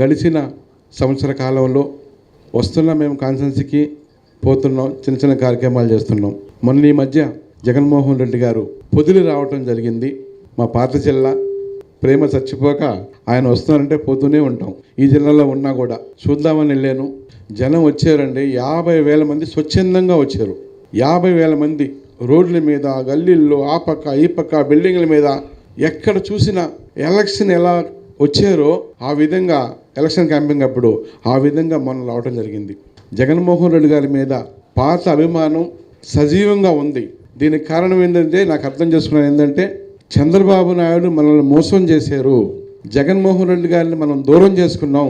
గడిచిన సంవత్సర కాలంలో వస్తున్న మేము కాన్సెన్సీకి పోతున్నాం చిన్న చిన్న కార్యక్రమాలు చేస్తున్నాం. మొన్న ఈ మధ్య జగన్మోహన్ రెడ్డి గారు పొదిలి రావటం జరిగింది. మా పాత జిల్లా ప్రేమ చచ్చిపోక ఆయన వస్తున్నారంటే పోతూనే ఉంటాం. ఈ జిల్లాలో ఉన్నా కూడా చూద్దామని వెళ్ళాను. జనం వచ్చారండి. యాభై వేల మంది స్వచ్ఛందంగా వచ్చారు. యాభై వేల మంది రోడ్ల మీద గల్లీల్లో ఆ పక్క ఈ పక్క బిల్డింగ్ల మీద ఎక్కడ చూసినా ఎలక్షన్ ఎలా వచ్చారో ఆ విధంగా ఎలక్షన్ క్యాంపింగ్ అప్పుడు ఆ విధంగా మనం రావటం జరిగింది. జగన్మోహన్ రెడ్డి గారి మీద పాత అభిమానం సజీవంగా ఉంది. దీనికి కారణం ఏంటంటే నాకు అర్థం చేసుకున్నాను ఏంటంటే చంద్రబాబు నాయుడు మనల్ని మోసం చేశారు. జగన్మోహన్ రెడ్డి గారిని మనం దూరం చేసుకున్నాం.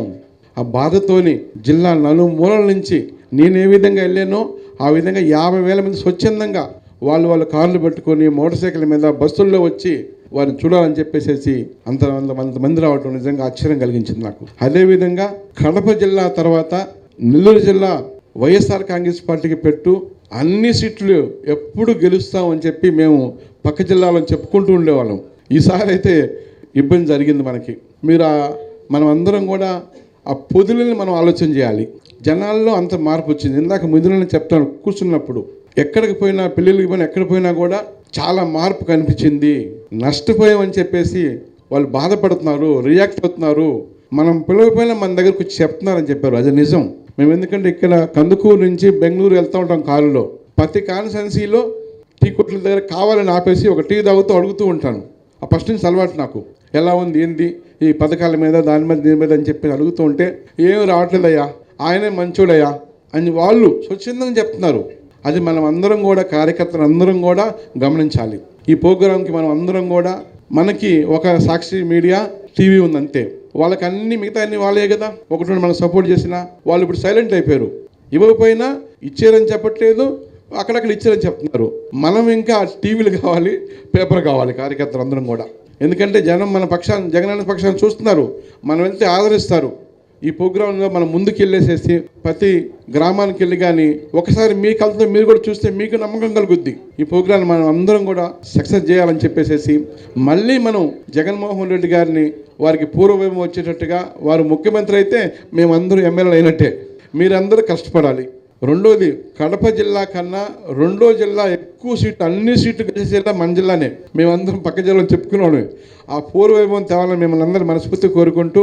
ఆ బాధతోని జిల్లా నలుమూలల నుంచి నేను ఏ విధంగా వెళ్ళానో ఆ విధంగా యాభై వేల మంది స్వచ్ఛందంగా వాళ్ళు వాళ్ళ కార్లు పెట్టుకొని మోటార్ సైకిల్ మీద బస్సుల్లో వచ్చి వారిని చూడాలని చెప్పేసి అంత అంత మంది రావటం నిజంగా ఆశ్చర్యం కలిగించింది నాకు. అదేవిధంగా కడప జిల్లా తర్వాత నెల్లూరు జిల్లా వైఎస్ఆర్ కాంగ్రెస్ పార్టీకి పెట్టు అన్ని సీట్లు ఎప్పుడు గెలుస్తామని చెప్పి మేము పక్క జిల్లాలో చెప్పుకుంటూ ఉండేవాళ్ళం. ఈసారి అయితే ఇబ్బంది జరిగింది మనకి. మీరు మనం అందరం కూడా ఆ పొదులని మనం ఆలోచన చేయాలి. జనాల్లో అంత మార్పు వచ్చింది. ఇందాక ముందులోనే చెప్తాను కూర్చున్నప్పుడు. ఎక్కడికి పోయినా పెళ్ళిళ్ళకి పోయినా ఎక్కడ పోయినా కూడా చాలా మార్పు కనిపించింది. నష్టపోయామని చెప్పేసి వాళ్ళు బాధపడుతున్నారు రియాక్ట్ అవుతున్నారు. మనం పిలవకపోయినా మన దగ్గరకు వచ్చి చెప్తున్నారని చెప్పారు. అది నిజం. మేము ఎందుకంటే ఇక్కడ కందుకూరు నుంచి బెంగళూరు వెళ్తూ ఉంటాం కారులో. ప్రతి కాన్సెన్సీలో టీ కొట్ల దగ్గర కావాలని ఆపేసి ఒక టీ తాగుతూ అడుగుతూ ఉంటాను. ఆ ఫస్ట్ నుంచి అలవాటు నాకు. ఎలా ఉంది ఏంది ఈ పథకాల మీద దాని మీద దీని మీద అని చెప్పి అడుగుతూ ఉంటే ఏం రావట్లేదయ్యా ఆయనే మంచోడయ్యా అని వాళ్ళు స్వచ్ఛందంగా చెప్తున్నారు. అది మనం అందరం కూడా కార్యకర్తలు అందరం కూడా గమనించాలి. ఈ ప్రోగ్రాంకి మనం అందరం కూడా మనకి ఒక సాక్షి మీడియా టీవీ ఉంది అంతే వాళ్ళకి అన్ని మిగతా అన్ని వాళ్ళే కదా. ఒకటి మనం సపోర్ట్ చేసిన వాళ్ళు ఇప్పుడు సైలెంట్ అయిపోయారు. ఇవ్వకపోయినా ఇచ్చారని చెప్పట్లేదు అక్కడక్కడ ఇచ్చారని చెప్తున్నారు. మనం ఇంకా టీవీలు కావాలి పేపర్ కావాలి కార్యకర్తలు అందరం కూడా. ఎందుకంటే జనం మన పక్షాన్ని జగనన్న పక్షాన్ని చూస్తున్నారు. మనం వెళ్తే ఆదరిస్తారు. ఈ ప్రోగ్రాంలో మనం ముందుకు వెళ్ళేసేసి ప్రతి గ్రామానికి వెళ్ళి కానీ ఒకసారి మీ కళ్ళతో మీరు కూడా చూస్తే మీకు నమ్మకం కలుగుద్ది. ఈ ప్రోగ్రాన్ని మనం అందరం కూడా సక్సెస్ చేయాలని చెప్పేసేసి మళ్ళీ మనం జగన్మోహన్ రెడ్డి గారిని వారికి పూర్వవైపు వచ్చేటట్టుగా వారు ముఖ్యమంత్రి అయితే మేమందరూ ఎమ్మెల్యేలు అయినట్టే. మీరందరూ కష్టపడాలి. రెండోది కడప జిల్లా కన్నా రెండో జిల్లా ఎక్కువ సీట్లు అన్ని సీట్లు కలిసి జిల్లా మన జిల్లానే. మేమందరం పక్క జిల్లాలో వాళ్ళమే ఆ పూర్వవైభవం తేవాలని మిమ్మల్ని అందరూ మనస్ఫూర్తి కోరుకుంటూ